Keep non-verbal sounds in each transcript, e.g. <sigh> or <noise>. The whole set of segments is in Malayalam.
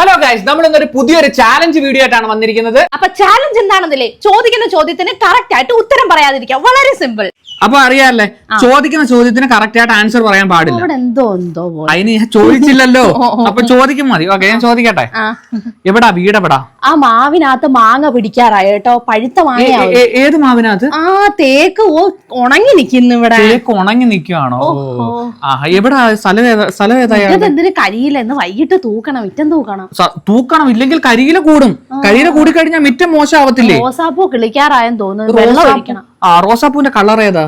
ഹലോ ഗൈസ് നമ്മൾ ഇന്നൊരു പുതിയൊരു ചാലഞ്ച് വീഡിയോ ആയിട്ടാണ് വന്നിരിക്കുന്നത്. അപ്പൊ ചാലഞ്ച് എന്താണെന്നില്ലേ? ചോദിക്കുന്ന ചോദ്യത്തിന് കറക്റ്റ് ആയിട്ട് ഉത്തരം പറയാതിരിക്കുക. വളരെ സിമ്പിൾ അപ്പൊ അറിയാല്ലേ? ചോദിക്കുന്ന ചോദ്യത്തിന് കറക്റ്റ് ആയിട്ട് ആൻസർ പറയാൻ പാടില്ല. എന്തോ എന്തോ പോലെ. അതിന് ഞാൻ ചോദിച്ചില്ലല്ലോ. അപ്പൊ ചോദിക്കും മതി. ഓക്കെ ഞാൻ ചോദിക്കട്ടെ? ആ. എവിടാ വീട് എവിടാ ആ മാവിനകത്ത് മാങ്ങ പിടിക്കാറായി കേട്ടോ? പഴുത്ത ഏ- മാങ്ങയാവും ഏ- ഏത് മാവിനകത്ത്? ആ തേക്ക് ഓ ഉണങ്ങി നിക്കുന്നു ഇവിടെ. തേക്ക് ഉണങ്ങി നിക്കുവാണോ? ആ എവിടാ? സ്ഥലം ഏതാ സ്ഥലം ഏതാ ഇതെന്തിന് കരിയില്ല എന്ന് വൈകിട്ട് തൂക്കണം. ഇറ്റം തൂക്കണം. തൂക്കണം ഇല്ലെങ്കിൽ കരിയില കൂടും. കരിയില കൂടി കഴിഞ്ഞാൽ മിറ്റം മോശമാവത്തില്ലേ? റോസാപ്പൂ കിളിക്കാറായെന്ന് തോന്നുന്നു. വെള്ളം ഒഴിക്കണം. ആ റോസാപ്പൂവിന്റെ കളർ ഏതാ?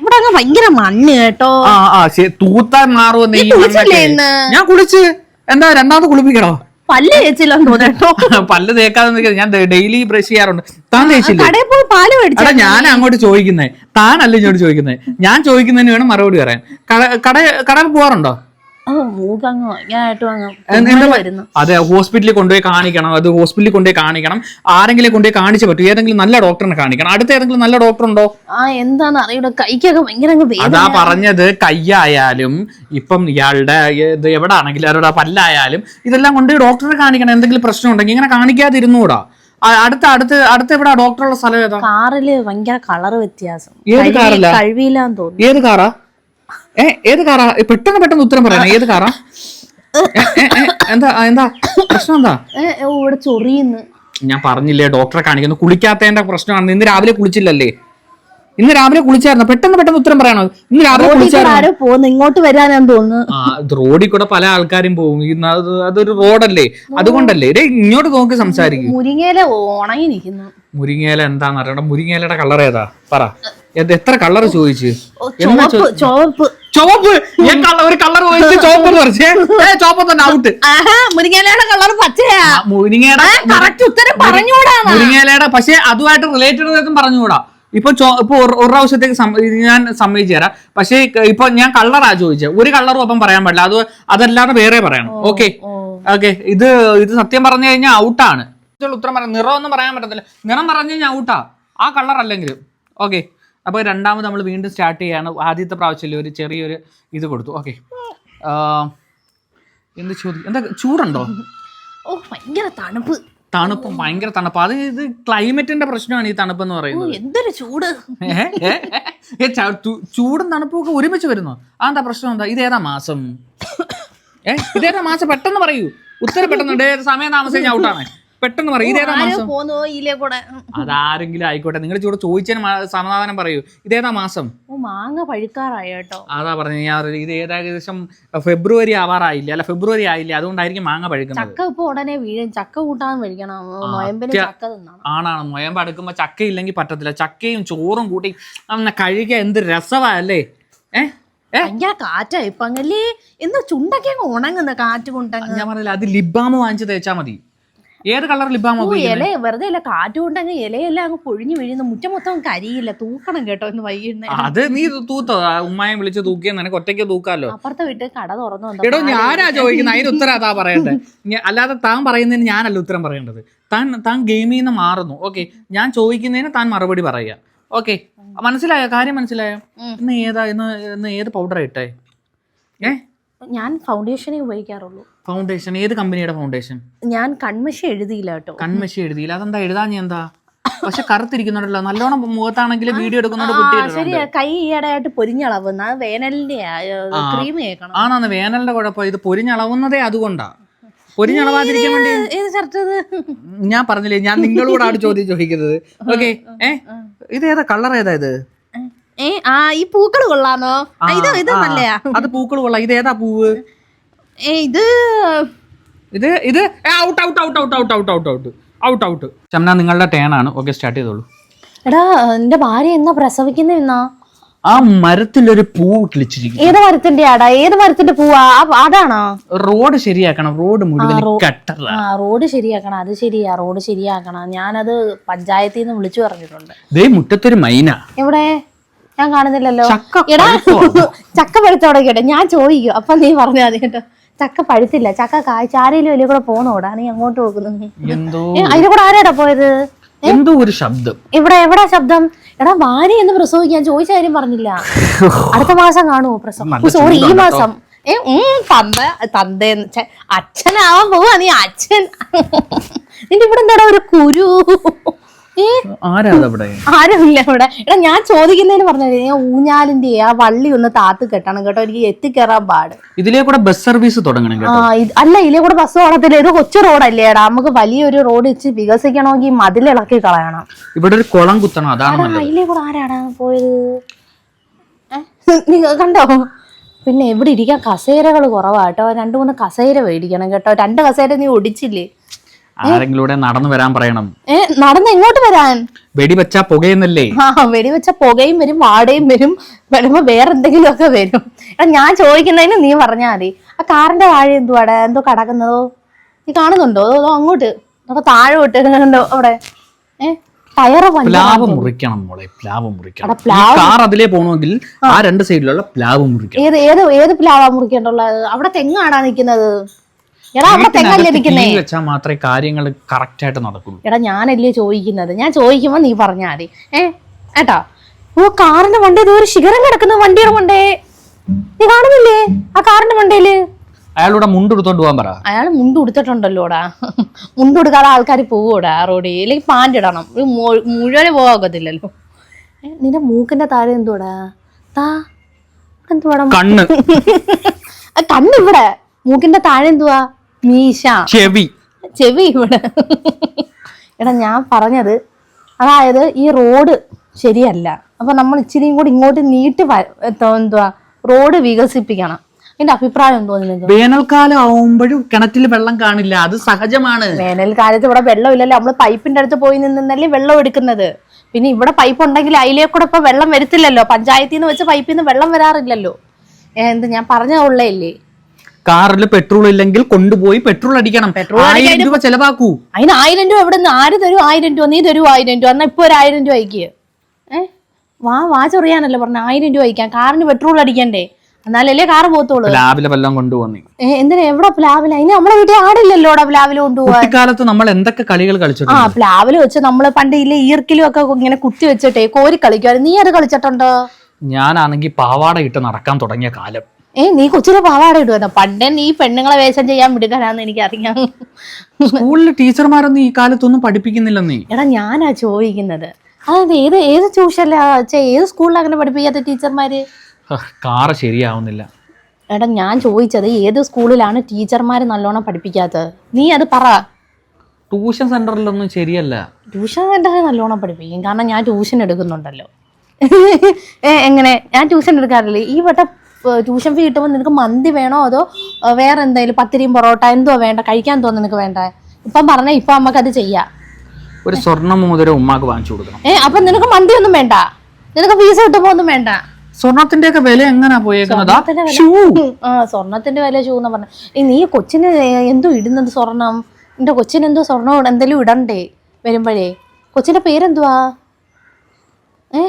ഇവിടെ അങ്ങ് ഭയങ്കര മണ്ണ് കേട്ടോ. ആ ആ. തൂത്താൻ മാറുമെന്ന്? ഞാൻ കുളിച്ച്. എന്താ രണ്ടാമത് കുളിപ്പിക്കണോ? പല്ല് തേച്ചില്ലെന്ന് <laughs> പല്ല് തേക്കാതെ ഞാൻ ഡെയിലി ബ്രഷ് ചെയ്യാറുണ്ട്. താൻ തേച്ചില്ലേ? പാൽ മേടിച്ച ഞാൻ അങ്ങോട്ട് ചോദിക്കുന്നേ. താനല്ല ഇങ്ങോട്ട് ചോദിക്കുന്നേ. ഞാൻ ചോദിക്കുന്നതിന് വേണം മറുപടി പറയാൻ. കട കട കടയിൽ മൂക്കങ്ങ് ഭയങ്കരമായിട്ടും അങ്ങ് എന്ത് തുമ്മൽ വരുന്നു. അതെ ഹോസ്പിറ്റലിൽ കൊണ്ടുപോയി കാണിക്കണം അത് ഹോസ്പിറ്റലിൽ കൊണ്ടുപോയി കാണിക്കണം. ആരെങ്കിലും കൊണ്ടുപോയി കാണിച്ചു പറ്റും. ഏതെങ്കിലും നല്ല ഡോക്ടറിനെ കാണിക്കണം. അടുത്ത ഏതെങ്കിലും നല്ല ഡോക്ടർ ഉണ്ടോ ആ എന്താന്ന് അറിയൂടെ. കൈക്കൊക്കെ ഭയങ്കര അതാ പറഞ്ഞത്. കൈയായാലും ഇപ്പം ഇയാളുടെ ഇത് എവിടെ ആണെങ്കിലും അവരുടെ പല്ലായാലും ഇതെല്ലാം കൊണ്ട് ഡോക്ടറെ കാണിക്കണം. എന്തെങ്കിലും പ്രശ്നം ഉണ്ടെങ്കിൽ ഇങ്ങനെ കാണിക്കാതിരുന്നൂടാ. അടുത്ത അടുത്ത് അടുത്ത് എവിടെ ഡോക്ടറുള്ള സ്ഥലം ഏതാ? കാറിൽ ഭയങ്കര കളർ വ്യത്യാസം. ഏത് കാറില്ല കഴിവില്ലാന്ന് തോന്നുന്നു. ഏത് കാറാ? ഏ ഏത് കാറാ? പെട്ടെന്ന് പെട്ടെന്ന് ഉത്തരം പറയണം. ഏത് കാറാ? എന്താ എന്താ? പ്രശ്നം എന്താ? ഇവിടെ ചൊറിയുന്നു. ഞാൻ പറഞ്ഞില്ലേ ഡോക്ടറെ കാണിക്കുന്നു. കുളിക്കാത്തതിന്റെ പ്രശ്നമാണ് ഇന്ന് രാവിലെ കുളിച്ചില്ലല്ലേ? ഇന്ന് രാവിലെ കുളിച്ചായിരുന്നു. പെട്ടെന്ന് പെട്ടെന്ന് ഉത്തരം പറയണോ? ഇന്ന് രാവിലെ കുളിച്ചായിരുന്നു? ഇങ്ങോട്ട് വരാനാന്ന് തോന്നുന്നു റോഡിൽ കൂടെ പല ആൾക്കാരും പോകും. അതൊരു റോഡല്ലേ? അതുകൊണ്ടല്ലേ? രേ ഇങ്ങോട്ട് നോക്കി സംസാരിക്കും. മുരിങ്ങേല ഉണങ്ങി നിൽക്കുന്നു മുരിങ്ങയില എന്താന്ന് അറിയണം. മുരിങ്ങയിലയുടെ കളർ ഏതാ? പറ. ഇത് എത്ര കളർ ചോദിച്ചു? ചോപ്പ് ചുവപ്പ് ഞാൻ കള്ള ഒരു കളർ ചോദിച്ചു ചുവപ്പ് ചോപ്പ് തന്നെ ഔട്ട് മുരിങ്ങേലയുടെ കളർ പച്ചയാ. മുരിങ്ങയുടെ കറക്റ്റ് ഉത്തരം പറഞ്ഞുകൂടാ മുരിങ്ങേലയുടെ പക്ഷെ അതുമായിട്ട് റിലേറ്റഡ് പറഞ്ഞുകൂടാ. ഇപ്പൊ ഇപ്പൊ ഒരു പ്രാവശ്യത്തേക്ക് ഞാൻ സമ്മതിച്ചു തരാം. പക്ഷേ ഇപ്പൊ ഞാൻ കള്ളറാ ചോദിച്ചത്. ഒരു കള്ളറും ഒപ്പം പറയാൻ പാടില്ല. അത് അതല്ലാതെ വേറെ പറയണം. ഓക്കെ ഓക്കെ ഇത് ഇത് സത്യം പറഞ്ഞു കഴിഞ്ഞാൽ ഔട്ടാണ് ഉത്തരം പറയാം നിറം ഒന്നും പറയാൻ പറ്റത്തില്ല. നിറം പറഞ്ഞു കഴിഞ്ഞാൽ ഔട്ടാ ആ. കളർ അല്ലെങ്കിലും. ഓക്കെ അപ്പോൾ രണ്ടാമത് നമ്മൾ വീണ്ടും സ്റ്റാർട്ട് ചെയ്യാണ്. ആദ്യത്തെ പ്രാവശ്യത്തിൽ ഒരു ചെറിയൊരു ഇത് കൊടുത്തു. ഓക്കെ എന്ത് ചോദ്യം എന്താ ചൂടുണ്ടോ? ഓ ഭയങ്കര തണുപ്പ്. തണുപ്പ് ഭയങ്കര തണുപ്പ്. അത് ഇത് ക്ലൈമറ്റിന്റെ പ്രശ്നമാണ് ഈ തണുപ്പ് എന്ന് പറയുന്നത് എന്തൊരു ചൂട്. ചൂടും തണുപ്പും ഒക്കെ ഒരുമിച്ച് വരുന്നു? ആ എന്താ പ്രശ്നം? എന്താ ഇതേതാ മാസം? ഏ ഇതേതാ മാസം? പെട്ടെന്ന് പറയൂ. ഉത്തരം പെട്ടെന്ന് സമയം താമസിച്ച് ഔട്ടാണ് പെട്ടെന്ന് പറയും. ഇതേതാ മാസം? പോന്നു ഇതിലെ കൂടെ. അതാരെങ്കിലും ആയിക്കോട്ടെ. നിങ്ങൾ ചൂട് ചോദിച്ചതിന് സമാധാനം പറയൂ. ഇതേതാ മാസം? ഓ മാങ്ങ പഴുക്കാറായി കേട്ടോ? അതാ പറഞ്ഞു ഞാൻ ഇത് ഏകദേശം ഫെബ്രുവരി ആവാറായില്ല? അല്ല ഫെബ്രുവരി ആയില്ല? അതുകൊണ്ടായിരിക്കും മാങ്ങ പഴുക്കുന്നത്. ചക്ക ഇപ്പൊ ഉടനെ വീഴും. ചക്ക കൂട്ടാൻ കഴിക്കണം നോയമ്പിന് ചക്ക തിന്നണം. ആണാണ്. മുയമ്പ് അടുക്കുമ്പോ ചക്ക ഇല്ലെങ്കിൽ പറ്റത്തില്ല. ചക്കയും ചോറും കൂട്ടി കഴുകിയ എന്ത് രസവാ അല്ലേ? ഏ? ഏ? ഭയങ്കര കാറ്റാ ഇപ്പൊ. അങ്ങല്ലേ എന്താ ചുണ്ടൊക്കെ ഉണങ്ങുന്ന കാറ്റ് കൊണ്ടങ്ങ് ഞാൻ പറഞ്ഞില്ല അത് ലിബാമ് വാങ്ങിച്ചു തേച്ചാ മതി. ഏത് കളർ ലിബാമ ഇല വെറുതെ ഇല്ല കാറ്റ് കൊണ്ടങ്ങ് ഇലയെല്ലാം അങ്ങ് പൊഴിഞ്ഞു വീഴുന്നു. മുറ്റം മൊത്തം അങ്ങ് കരിയില്ല. തൂക്കണം കേട്ടോ ഇന്ന് വൈകുന്നേരം അത് നീ തൂത്തോ? ഉമ്മായെ വിളിച്ച് തൂക്കിയ നിനക്ക് ഒറ്റയ്ക്ക് തൂക്കാലോ. അപ്പുറത്തെ വീട്ടിൽ കട തുറന്നു എടോ ഞാനാ ചോദിക്കുന്നത് അതിന് ഉത്തരം അതാ പറയണ്ടേ? അല്ലാതെ താൻ പറയുന്നതിന് ഞാനല്ല ഉത്തരം പറയേണ്ടത്. താൻ താൻ ഗെയിമിൽ നിന്ന് മാറുന്നു. ഓക്കെ ഞാൻ ചോദിക്കുന്നതിന് താൻ മറുപടി പറയുക. ഓക്കെ മനസ്സിലായോ? കാര്യം മനസ്സിലായോ. ഇന്ന് ഏതാ ഇന്ന് ഇന്ന് ഏത് പൗഡർ ഇട്ടേ? ഏ? ഞാൻ ഫൗണ്ടേഷനേ ഉപയോഗിക്കാറുള്ളൂ. ഫൗണ്ടേഷൻ ഏത് കമ്പനിയുടെ ഫൗണ്ടേഷൻ ഞാൻ കൺമശി എഴുതിയില്ല കേട്ടോ. കൺമശി എഴുതിയില്ല. അതെന്താ എഴുതാഞ്ഞ എന്താ? പക്ഷെ കറുത്തിരിക്കുന്നുണ്ടല്ലോ. നല്ലോണം മുഖത്താണെങ്കിൽ വീഡിയോ എടുക്കുന്നോണ്ട് ശരി കൈ ഈയിടെയായിട്ട് പൊരിഞ്ഞളവുന്ന വേനലിന്റെ ക്രീം കേൾക്കണം ആണാന്ന് വേനലിന്റെ കുഴപ്പം. ഇത് പൊരിഞ്ഞളവുന്നതേ അതുകൊണ്ടാ. പൊരിഞ്ഞളവാതിരിക്കാൻ വേണ്ടി ഞാൻ പറഞ്ഞില്ലേ ഞാൻ നിങ്ങളോടാണ് ചോദ്യം ചോദിക്കുന്നത്. ഓക്കെ ഏ? ഇത് ഏതാ? കളർ ഏതാ ഇത്? ഏ ആ ഈ പൂക്കൾ കൊള്ളാന്നോ? ആ, ഇത് ഇത് ആ, നല്ലയാ. അത് പൂക്കൾ കൊള്ളാം. ഇത് ഏതാ പൂവ്? ഏ ഇത് ഇത് ഇത് out out out out out out out out out out ചമന നിങ്ങളുടെ ടേൺ ആണ്. ഓക്കെ സ്റ്റാർട്ട് ചെയ്തോളൂ. എടാ എന്റെ ഭാര്യ എന്നാ പ്രസവിക്കുന്ന എന്നാ? ആ മരത്തിലൊരു പൂ കിളിച്ചിരിക്കും ഏത് മരത്തിന്റെ ആടാ ഏത് മരത്തിന്റെ പൂവാ? ആ, അതാണോ? റോഡ് ശരിയാക്കണം. റോഡ് മുഴുവൻ കട്ടറ ആ റോഡ് ശരിയാക്കണം. അത് ശരിയാ. റോഡ് ശരിയാക്കണം. ഞാനത് പഞ്ചായത്തിൽ നിന്ന് വിളിച്ചു പറഞ്ഞിട്ടുണ്ട്. ദേ മുറ്റത്തൊരു മൈന. എവിടെ? ഞാൻ കാണുന്നില്ലല്ലോ. ചക്ക എടാ? ചക്ക പഴുത്തോടെ കേട്ടോ. ഞാൻ ചോദിക്കും. അപ്പൊ നീ പറഞ്ഞാൽ മതി കേട്ടോ. ചക്ക പഴുത്തില്ല. ചക്ക കായ്ച്ച ആരെങ്കിലും വലിയ കൂടെ പോണോടാ. നീ അങ്ങോട്ട് നോക്കുന്നു. അതിന്റെ കൂടെ ആരാടാ പോയത്? എന്തോ ഒരു ശബ്ദം. ഇവിടെ എവിടെ ശബ്ദം? എടാ ഭാര്യ എന്ന് പ്രസവിക്കാൻ ചോദിച്ച കാര്യം പറഞ്ഞില്ല. അടുത്ത മാസം കാണുമോ പ്രസവം? സോറി ഈ മാസം. ഏ ഉം തന്ത തന്തേന്ന് അച്ഛനാവാൻ പോവാ. നീ അച്ഛൻ. നിന്റെ ഇവിടെ എന്താടാ ഒരു കുരു? ആരുമില്ല ഇവിടെ. എടാ ഞാൻ ചോദിക്കുന്നതിന് പറഞ്ഞു ഞാൻ ഊഞ്ഞാലിന്റെ ആ വള്ളി ഒന്ന് താത്ത് കെട്ടണം കേട്ടോ എനിക്ക് എത്തിക്കേറാൻ പാട്. ഇതിലേ കൂടെ ബസ് സർവീസ് തുടങ്ങണം ആ കേട്ടോ ഇത് അല്ല ഇതിലെ കൂടെ ബസ് ഓടത്തില്ല. ഇത് കൊച്ചു റോഡല്ലേ എടാ നമുക്ക് വലിയൊരു റോഡ് വെച്ച് വികസിക്കണമെങ്കിൽ മതിലിളക്കി കളയണം. ഇവിടെ ഒരു കുളം കുത്തണം അതാണ് എടാ, നല്ലത്. അതിലെ കൂടെ ആരാടാ പോയത്? ഏ? നിങ്ങൾ കണ്ടോ? പിന്നെ ഇവിടെ ഇരിക്കാൻ കസേരകൾ കുറവാട്ടോ രണ്ടു മൂന്ന് കസേര മേടിക്കണം കേട്ടോ. രണ്ട് കസേര നീ ഒടിച്ചില്ലേ? ആരെങ്കിലും നടന്നു വരാൻ പറയണം. ഏ നടന്ന് എങ്ങോട്ട് വരാൻ? വെടി വെച്ച പുകയെന്നല്ലേ? ആ വെടിവെച്ച പുകയും വരും വാടയും വരും വരുമ്പോ വേറെ എന്തെങ്കിലും ഒക്കെ വരും. എടാ ഞാൻ ചോദിക്കുന്നതിന് നീ പറഞ്ഞാ മതി. ആ കാറിന്റെ താഴെ എന്തുവാടെ? എന്തോ കടക്കുന്നതോ? നീ കാണുന്നുണ്ടോ? അതോ അതോ അങ്ങോട്ട്? അപ്പൊ താഴെ വിട്ടിട്ടുണ്ടോ അവിടെ? ഏ ടയറ് പ്ലാവ് മുറിക്കണം മോളെ പ്ലാവ് മുറിക്കണം. ഈ കാർ അതിലേ പോകണമെങ്കിൽ ആ. രണ്ട് സൈഡിലുള്ള പ്ലാവ് മുറിക്കണം. ഏത് ഏത് ഏത് പ്ലാവാ മുറിക്കേണ്ടുള്ളത്? അവിടെ തെങ്ങാടാ നിക്കുന്നത്? എടാ അവിടെ തെങ്ങല്ലേ വെച്ചാൽ മാത്രമേ കാര്യങ്ങൾ കറക്റ്റ് ആയിട്ട് നടക്കുള്ളൂ. എടാ ഞാനല്ലേ ചോദിക്കുന്നത്? ഞാൻ ചോദിക്കുമ്പോ നീ പറഞ്ഞാ മതി. ഏ ഏട്ടാ ഓ കാറിന്റെ വണ്ടി ഇതൊരു ശിഖരം കിടക്കുന്ന വണ്ടിയുടെ മണ്ടേ നീ കാണുന്നില്ലേ ആ കാറിന്റെ മണ്ടേൽ അയാളുടെ മുണ്ട് എടുത്തോണ്ട് പോകാൻ പറ. അയാൾ മുണ്ട് ഉടുത്തിട്ടുണ്ടല്ലോടാ. മുണ്ട് ഉടുക്കാതെ ആൾക്കാർ പോവൂടാ റോഡിൽ. അല്ലെങ്കിൽ പാന്റ് ഇടണം. മുഴുവൻ പോകാക്കത്തില്ലല്ലോ നിന്റെ മൂക്കിന്റെ താഴെ എന്തുവാടാ? താ എന്തുവാടാ? കണ്ണ്. കണ്ണിവിടെ മൂക്കിന്റെ താഴെ എന്തുവാ? മീശ. ചെവി. ചെവി ഇവിടെ. എടാ ഞാൻ പറഞ്ഞത് അതായത് ഈ റോഡ് ശരിയല്ല. അപ്പൊ നമ്മൾ ഇച്ചിരിയും കൂടി ഇങ്ങോട്ട് നീട്ടി എന്തുവാ റോഡ് വികസിപ്പിക്കണം. എന്റെ അഭിപ്രായം തോന്നുന്നത് വേനൽക്കാലം ആവുമ്പോഴും കിണറ്റിൽ വെള്ളം കാണില്ല. അത് സഹജമാണ്. വേനൽക്കാലത്ത് ഇവിടെ വെള്ളം ഇല്ലല്ലോ. നമ്മൾ പൈപ്പിന്റെ അടുത്ത് പോയി നിന്നല്ലേ വെള്ളം എടുക്കുന്നത്. പിന്നെ ഇവിടെ പൈപ്പ് ഉണ്ടെങ്കിൽ അതിലേ കൂടെ ഇപ്പൊ വെള്ളം വരത്തില്ലല്ലോ. പഞ്ചായത്തിൽ നിന്ന് വെച്ച് പൈപ്പിൽ നിന്ന് വെള്ളം വരാറില്ലല്ലോ. എന്ത് ഞാൻ പറഞ്ഞ ഉള്ളേല്ലേ കാറിൽ പെട്രോൾ ഇല്ലെങ്കിൽ കൊണ്ടുപോയി പെട്രോൾ അടിക്കണം. ആയിരം രൂപ ചെലവാക്കൂ. അതിന് ആയിരം രൂപ എവിടെ നിന്ന് ആര് തരും? ആയിരം രൂപ നീ തരൂ ആയിരം രൂപ. എന്നാ ഇപ്പൊ ഒരു ആയിരം രൂപ അയക്കുക വാ വാ ചൊറിയാനല്ലേ പറഞ്ഞ. ആയിരം രൂപ അയക്കാം. കാറിന് പെട്രോൾ അടിക്കണ്ടേ? എന്നാലല്ലേ കാറ് പോത്തോളൂ രാവിലെ വല്ലതും കൊണ്ടുപോകുന്നേ എന്തിനാ? എവിടെ പ്ലാവില അതിന് നമ്മളെ വീട്ടിൽ ആടില്ലല്ലോടാ പ്ലാവില കൊണ്ടുപോവാൻ? കുട്ടിക്കാലത്ത് നമ്മൾ എന്തൊക്കെ കളികൾ കളിച്ചു ആ പ്ലാവിൽ വെച്ച് നമ്മൾ പണ്ട് ഇല്ല ഈർക്കിലും ഒക്കെ ഇങ്ങനെ കുത്തി വെച്ചിട്ടേ കോരി കളിക്കുമായിരുന്നു നീ അത് കളിച്ചിട്ടുണ്ടോ? ഞാനാണെങ്കിൽ പാവാട ഇട്ട് നടക്കാൻ തുടങ്ങിയ കാലം. ഏ നീ കൊച്ചിലെ പാവാട ഇടുവായിരുന്നു പണ്ടേ നീ പെണ്ണുങ്ങളെ വേഷം ചെയ്യാൻ വിടുകാനാന്ന് എനിക്കറിയാം. സ്കൂളിലെ ടീച്ചർമാരൊന്നും ഈ കാലത്തൊന്നും പഠിപ്പിക്കുന്നില്ലെന്നേ എടാ ഞാനാ ചോദിക്കുന്നത്. അതായത് ഏത് ഏത് ട്യൂഷനിലാ ഏത് സ്കൂളിലാണ് അങ്ങനെ പഠിപ്പിക്കാത്ത ടീച്ചർമാര്? കാറ് ശരിയാവുന്നില്ല. എടാ ഞാൻ ചോദിച്ചത് ഏത് സ്കൂളിലാണ് ടീച്ചർമാർ നല്ലോണം പഠിപ്പിക്കാത്തത്? നീ അത് പറ. ട്യൂഷൻ സെന്ററിലൊന്നും ശരിയല്ല. ട്യൂഷൻ സെന്ററിൽ നല്ലോണം പഠിപ്പിക്കും. കാരണം ഞാൻ ട്യൂഷൻ എടുക്കുന്നുണ്ടല്ലോ. ഏ, എങ്ങനെ? ഞാൻ ട്യൂഷൻ എടുക്കാറില്ലേ? ഈ വട്ടം ട്യൂഷൻ ഫീ കിട്ടുമ്പോൾ നിനക്ക് മന്തി വേണോ അതോ വേറെ എന്തെങ്കിലും പത്തിരിയും പൊറോട്ട എന്തോ വേണ്ട കഴിക്കാൻ തോന്നുന്നു നിനക്ക് വേണ്ട? ഇപ്പം പറഞ്ഞ ഇപ്പം അത് ചെയ്യാം. ഒരു സ്വർണ മോതിരം ഉമ്മാക്ക് വാങ്ങിച്ചു കൊടുക്കണം. ഏ അപ്പൊ നിനക്ക് മന്തി ഒന്നും വേണ്ട. നിനക്ക് ഫീസ് കിട്ടുമ്പോ ഒന്നും വേണ്ട. സ്വർണത്തിന്റെ ഒക്കെ വില എങ്ങനാ പോയേക്കുന്നത്? ഷൂ. ആ സ്വർണത്തിന്റെ വില ഷൂ എന്ന് പറഞ്ഞ. നീ കൊച്ചിന് എന്തോ ഇടുന്നത് സ്വർണം? എന്റെ കൊച്ചിന് എന്തോ സ്വർണം എന്തെങ്കിലും ഇടണ്ടേ വരുമ്പോഴേ? കൊച്ചിന്റെ പേരെന്തുവാ? ഏ?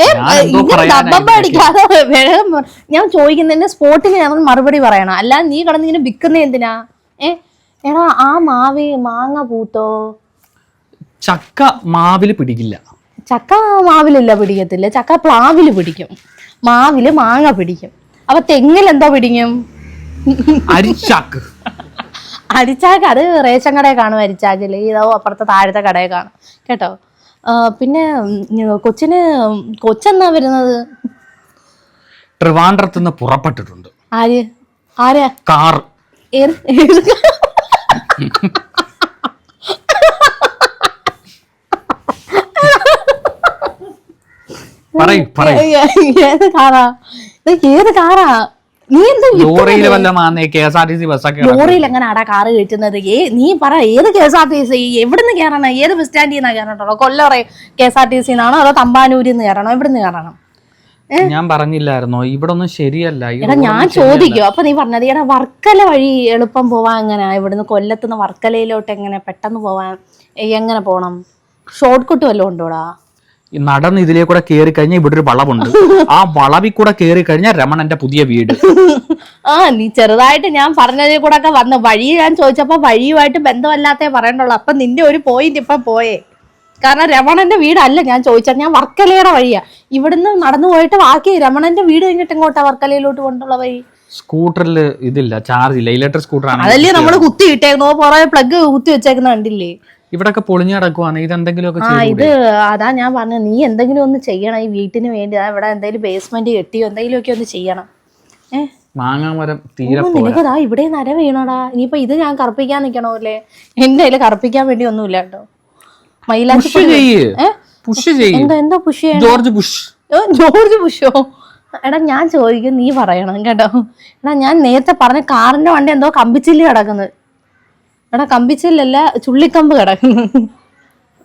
ഞാൻ എന്തോ ഇങ്ങനെ അടിക്കാതെ വേഗം ഞാൻ ചോദിക്കുന്നതിന് സ്പോട്ടിൽ ഞാൻ മറുപടി പറയണം. അല്ല നീ കടന്ന് ഇങ്ങനെ വിൽക്കുന്ന എന്തിനാ? ഏ എടാ ആ മാവി മാങ്ങ പൂത്തോ? ചക്ക മാവിൽ പിടിക്കില്ല. ചക്ക മാവിലല്ല പിടിക്കത്തില്ല. ചക്ക പ്ലാവിൽ പിടിക്കും. മാവിൽ മാങ്ങ പിടിക്കും. അപ്പൊ തെങ്ങിൽ എന്താ പിടിക്കും? അരിച്ചാക്ക്. അരിച്ചാക്ക്? അത് റേഷൻ കടയിൽ കാണും അരിച്ചാക്കിൽ. ഇതോ അപ്പുറത്തെ താഴത്തെ കടയിൽ കാണും. കേട്ടോ? പിന്നെ കൊച്ചിന് കൊച്ചെന്നാ വരുന്നത്? ട്രിവാൻഡ്രത്ത് നിന്ന് പുറപ്പെട്ടിട്ടുണ്ട്. ആര്? ആരാ? കാർ. പറയൂ പറയൂ. ഏത് കാറാ? ഏത് കാറാ? നീ എന്താ ലോറിയിൽ വല്ല മാന്നേ K S R T C ബസ്സൊക്കെ ലോറിയിൽ എങ്ങനെ ആടാ കാറ് കയറ്റുന്നത്? ഏ നീ പറ ഏത് K S R T C? എവിടുന്ന് കയറണം? ഏത് ബസ് സ്റ്റാൻഡിൽ നിന്നാ കയറണോ കൊല്ലറ കെ എസ് ആർ ടി സിന്നാണോ അതോ തമ്പാനൂരിൽ നിന്ന് കയറണോ? എവിടുന്ന് കയറണം? ഞാൻ പറഞ്ഞില്ലായിരുന്നോ? ഇവിടെ ഒന്നും ശരിയല്ല. എടാ ഞാൻ ചോദിക്കും. അപ്പൊ നീ പറഞ്ഞത് എടാ വർക്കല വഴി എളുപ്പം പോവാൻ എങ്ങനെ? ഇവിടുന്ന് കൊല്ലത്തുനിന്ന് വർക്കലയിലോട്ട് എങ്ങനെ പെട്ടെന്ന് പോവാൻ എങ്ങനെ പോണം? ഷോർട്ട് കട്ട് വല്ലതും ഉണ്ടോടാ? നടന്ന് ഇതിലേ കൂടെ കേറി കഴിഞ്ഞാൽ ഇവിടെ ഒരു വളവുണ്ട്. ആ വളവിൽ കൂടെ കേറി കഴിഞ്ഞാൽ രമണന്റെ പുതിയ വീട്. ആ നീ ചെറുതായിട്ട് ഞാൻ പറഞ്ഞതിൽ കൂടെ ഒക്കെ വന്ന് വഴി ഞാൻ ചോദിച്ചപ്പോ വഴിയുമായിട്ട് ബന്ധമല്ലാത്തേ പറയണ്ടുള്ളൂ. അപ്പൊ നിന്റെ ഒരു പോയിന്റ് ഇപ്പൊ പോയേ. കാരണം രമണന്റെ വീടല്ല ഞാൻ ചോദിച്ചത്. ഞാൻ വർക്കലയുടെ വഴിയാ. ഇവിടുന്ന് നടന്നു പോയിട്ട് ബാക്കി രമണന്റെ വീട് കഴിഞ്ഞിട്ട് ഇങ്ങോട്ടാ വർക്കലയിലോട്ട് കൊണ്ടുള്ള വഴി? സ്കൂട്ടറിൽ ഇതില്ല ചാർജ് ഇല്ല ഇലക്ട്രിക് സ്കൂട്ടർ ആണ് അതല്ലേ നമ്മൾ കുത്തി ഇട്ടേക്കുന്നോ. പുറകെ പ്ലഗ് കുത്തി വെച്ചേക്കുന്ന കണ്ടില്ലേ? ഇവിടൊക്കെ പൊളിഞ്ഞു കിടക്കുവാണ് ഇത് എന്തെങ്കിലും ആ ഇത് അതാ ഞാൻ പറഞ്ഞത്. നീ എന്തെങ്കിലും ഒന്ന് ചെയ്യണം ഈ വീട്ടിന് വേണ്ടി. ആ ഇവിടെ എന്തെങ്കിലും ബേസ്മെന്റ് കെട്ടിയോ എന്തെങ്കിലും ഒക്കെ ഒന്ന് ചെയ്യണം. ഏഹ് മാങ്ങാമരം തീരെ ഓ, നിനക്കതാ ഇവിടെ നര വീണടാ. ഇനിയിപ്പോ ഇത് ഞാൻ കറുപ്പിക്കാൻ നിക്കണോ അല്ലേ? എന്റെ കയ്യിൽ കറുപ്പിക്കാൻ വേണ്ടി ഒന്നുമില്ല കേട്ടോ. മൈലാഞ്ചി എന്താ എന്താ പുഷ് ജോർജ് ബുഷ് ജോർജ് എടാ ഞാൻ ചോദിക്കും നീ പറയണം കേട്ടോ. എടാ ഞാൻ നേരത്തെ പറഞ്ഞ കാറിന്റെ വണ്ടി എന്തോ കമ്പിച്ചില്ല് കിടക്കുന്നത്. എടാ കമ്പിച്ചില്ലല്ല ചുള്ളിക്കമ്പ് കിടക്കുന്നു.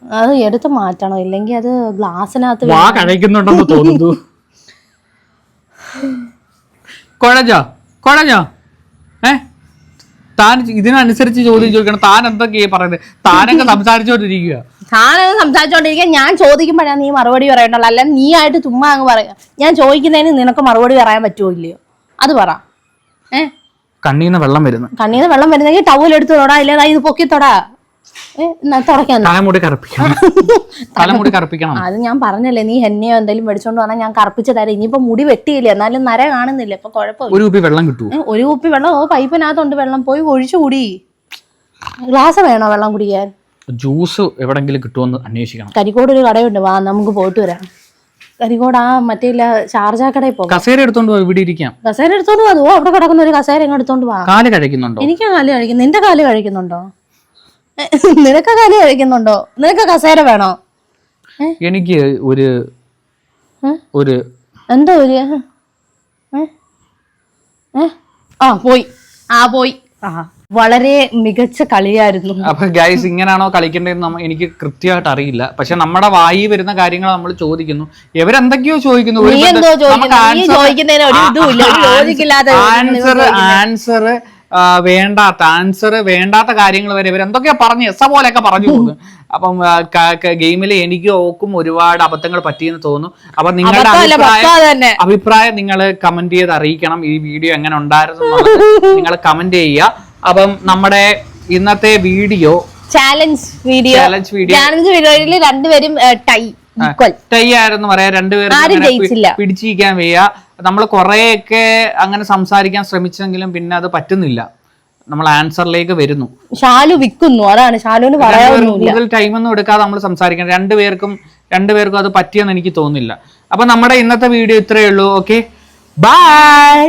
അത് എടുത്ത് മാറ്റണം. ഇല്ലെങ്കിൽ അത് ഗ്ലാസ്സിനകത്ത് വാ കഴിക്കുന്നുണ്ടെന്ന് തോന്നുന്നു. കുഴഞ്ഞോ കുഴഞ്ഞോ ഏ? താൻ ഇതിനനുസരിച്ച് ചോദ്യം ചോദിക്കണം. താൻ എന്തൊക്കെയാ പറയുന്നത്? താനൊക്കെ സംസാരിച്ചോണ്ടിരിക്കുക താനത് സംസാരിച്ചോണ്ടിരിക്കുക ഞാൻ ചോദിക്കുമ്പോഴാണ് നീ മറുപടി പറയണ്ടല്ലോ അല്ല നീ ആയിട്ട് ചുമ്മാ അങ്ങ് പറയാ. ഞാൻ ചോദിക്കുന്നതിന് നിനക്ക് മറുപടി പറയാൻ പറ്റുമോ ഇല്ലയോ? അത് പറ. ഏ? കണ്ണീന്ന് വെള്ളം വരുന്നു. കണ്ണീന്ന് വെള്ളം വരുന്നെങ്കിൽ ടവൽ എടുത്ത് തൊടാ ഇല്ലേതാ ഇത് പൊക്കി തൊടാ. ഏ എന്നാ തുടക്കാൻ തലമുടി കറുപ്പിക്കണം. <laughs> തലമുടി കറുപ്പിക്കണം. അത് ഞാൻ പറഞ്ഞല്ലേ നീ എന്നെയോ എന്തെങ്കിലും മേടിച്ചോണ്ട് വന്നാൽ ഞാൻ കറുപ്പിച്ച് തരാം. ഇനിയിപ്പോ മുടി വെട്ടിയില്ല? എന്നാലും നര കാണുന്നില്ല ഇപ്പൊ കുഴപ്പമില്ല. ഒരു കുപ്പി വെള്ളം കിട്ടും ഒരു കുപ്പി വെള്ളം ഓ പൈപ്പിനകത്തുണ്ട് വെള്ളം. പോയി ഒഴിച്ചു കുടി. ഗ്ലാസ് വേണോ വെള്ളം കുടിക്കാൻ? ജ്യൂസ് എവിടെങ്കിലും കിട്ടുമെന്ന് അന്വേഷിക്കണം. കരിക്കോട് ഒരു കടയുണ്ട് വാ നമുക്ക് പോയിട്ട് വരാം. കരിക്കോട് ആ മറ്റേ ഇല്ല ഷാർജ കടയിൽ പോകും. കസേര എടുത്തോണ്ട് പോ ഇവിടെ ഇരിക്കാം. കസേര എടുത്തോണ്ട് വാ ഓ അവിടെ കിടക്കുന്ന ഒരു കസേര ഇങ്ങ് എടുത്തോണ്ട് വാ. കാൽ കഴിക്കുന്നുണ്ടോ? എനിക്ക് കാൽ കഴിക്കുന്നു. നിന്റെ കാൽ കഴിക്കുന്നുണ്ടോ? നിനക്ക് കാൽ കഴിക്കുന്നുണ്ടോ? നിനക്ക് കസേര വേണോ? എനിക്ക് ഒരു ഒരു എന്തോ ഒരു? ആ പോയി. ആ പോയി. ആ വളരെ മികച്ച കളിയായിരുന്നു. അപ്പൊ ഗൈസ് ഇങ്ങനാണോ കളിക്കേണ്ടതെന്ന് എനിക്ക് കൃത്യമായിട്ട് അറിയില്ല. പക്ഷെ നമ്മുടെ വായി വരുന്ന കാര്യങ്ങൾ നമ്മൾ ചോദിക്കുന്നു. ഇവരെന്തൊക്കെയോ ചോദിക്കുന്നു. ആൻസർ ആൻസർ വേണ്ടാത്ത ആൻസർ വേണ്ടാത്ത കാര്യങ്ങൾ വരെ ഇവർ എന്തൊക്കെയോ പറഞ്ഞു എസ പോലെയൊക്കെ പറഞ്ഞു പോകുന്നു. അപ്പം ഗെയിമിൽ എനിക്ക് ഓക്കും ഒരുപാട് അബദ്ധങ്ങൾ പറ്റിയെന്ന് തോന്നുന്നു. അപ്പൊ നിങ്ങളുടെ അഭിപ്രായം അഭിപ്രായം നിങ്ങൾ കമന്റ് ചെയ്ത് അറിയിക്കണം ഈ വീഡിയോ എങ്ങനെ ഉണ്ടായിരുന്നു നിങ്ങൾ കമന്റ് ചെയ്യുക. അപ്പം നമ്മുടെ ഇന്നത്തെ video challenge video challenge video challenge വീഡിയോയിൽ രണ്ടുപേരും ടൈ ടൈ ആയിരുന്നു പറയാ രണ്ടുപേരും പിടിച്ചിരിക്കാൻ വയ്യ. നമ്മൾ കുറെയൊക്കെ അങ്ങനെ സംസാരിക്കാൻ ശ്രമിച്ചെങ്കിലും പിന്നെ അത് പറ്റുന്നില്ല. നമ്മൾ ആൻസറിലേക്ക് വരുന്നു. ഷാലു വിൽക്കുന്നു അതാണ് ഷാലുവിന് കൂടുതൽ ടൈമൊന്നും എടുക്കാതെ നമ്മൾ സംസാരിക്കണം. രണ്ടുപേർക്കും രണ്ടുപേർക്കും അത് പറ്റിയെന്ന് എനിക്ക് തോന്നുന്നില്ല. അപ്പൊ നമ്മുടെ ഇന്നത്തെ വീഡിയോ ഇത്രയേ ഉള്ളൂ ഓക്കെ ബൈ